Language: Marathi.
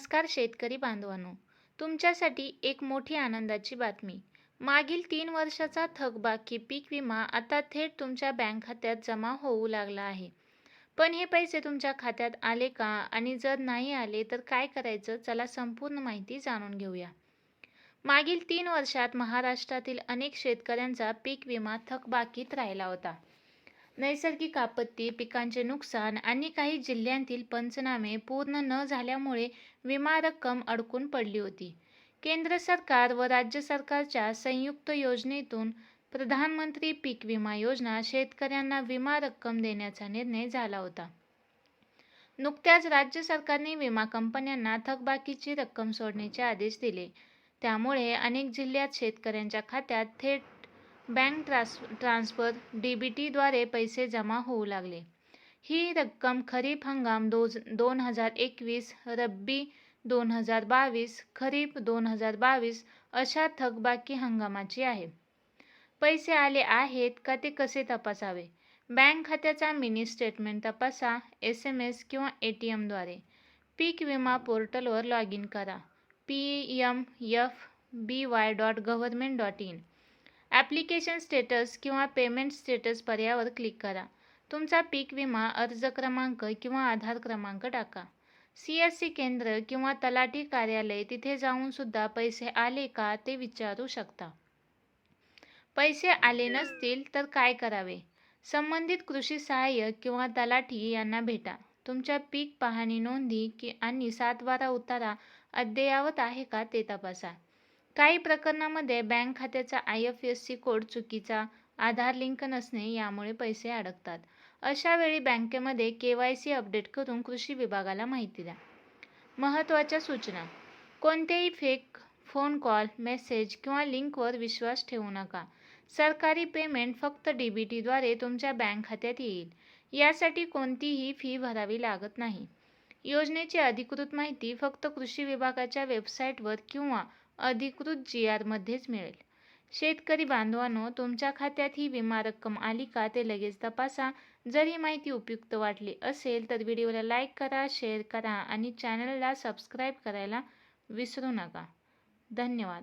नमस्कार शेतकरी बांधवांनो. तुमच्यासाठी एक मोठी आनंदाची बातमी. मागील तीन वर्षाचा थकबाकी पीक विमा आता थेट तुमच्या बँक खात्यात जमा होऊ लागला आहे. पण हे पैसे तुमच्या खात्यात आले का? आणि जर नाही आले तर काय करायचं? चला संपूर्ण माहिती जाणून घेऊया. मागील तीन वर्षात महाराष्ट्रातील अनेक शेतकऱ्यांचा पीक विमा थकबाकीत राहिला होता. नैसर्गिक आपत्ती पिकांचे नुकसान आणि काही जिल्ह्यांतील पंचनामे पूर्ण न झाल्यामुळे विमा रक्कम अडकून पडली होती. केंद्र सरकार व राज्य सरकारच्या संयुक्त योजनेतून प्रधानमंत्री पीक विमा योजना शेतकऱ्यांना विमा रक्कम देण्याचा निर्णय झाला होता. नुकत्याच राज्य सरकारने विमा कंपन्यांना थकबाकीची रक्कम सोडण्याचे आदेश दिले. त्यामुळे अनेक जिल्ह्यात शेतकऱ्यांच्या खात्यात थेट bank trans transfer D B टीद्वारे पैसे जमा होऊ लागले. ही रक्कम खरीप हंगाम दोज दोन हजार एकवीस रब्बी दोन हजार बावीस खरीप दोन हजार बावीस अशा थकबाकी हंगामाची आहे. पैसे आले आहेत का ते कसे तपासावे? बँक खात्याचा मिनी स्टेटमेंट तपासा एस एम एस किंवा ए टी एमद्वारे पीक विमा पोर्टलवर लॉग इन करा. P M F B Y dot government dot in. Application status किंवा पेमेंट स्टेटस पर्यायावर क्लिक करा. तुमचा पीक विमा अर्ज क्रमांक किंवा आधार क्रमांक टाका. सी एस सी केंद्र किंवा तलाठी कार्यालय तिथे जाऊन सुद्धा पैसे आले का ते विचारू शकता. पैसे आले नसतील तर काय करावे? संबंधित कृषी सहाय्यक किंवा तलाठी यांना भेटा. तुमच्या पीक पाहणी नोंदी की आणि सातबारा उतारा अद्ययावत आहे का ते तपासा. काही प्रकरणामध्ये बँक खात्याचा I F S C code चुकीचा आधार लिंक नसणे यामुळे पैसे अडकतात. अशा वेळी बँकेमध्ये के वाय सी अपडेट करून कृषी विभागाला माहिती द्या. महत्त्वाच्या सूचना. कोणतेही फेक फोन कॉल मेसेज किंवा लिंकवर विश्वास ठेवू नका. सरकारी पेमेंट फक्त डी बी टीद्वारे तुमच्या बँक खात्यात येईल. यासाठी कोणतीही फी भरावी लागत नाही. योजनेची अधिकृत माहिती फक्त कृषी विभागाच्या वेबसाईटवर किंवा अधिकृत जी आरमध्येच मिळेल. शेतकरी बांधवांनो तुमच्या खात्यात ही विमा रक्कम आली का ते लगेच तपासा. जर ही माहिती उपयुक्त वाटली असेल तर व्हिडिओला लाईक करा शेअर करा आणि चॅनलला सबस्क्राईब करायला विसरू नका. धन्यवाद.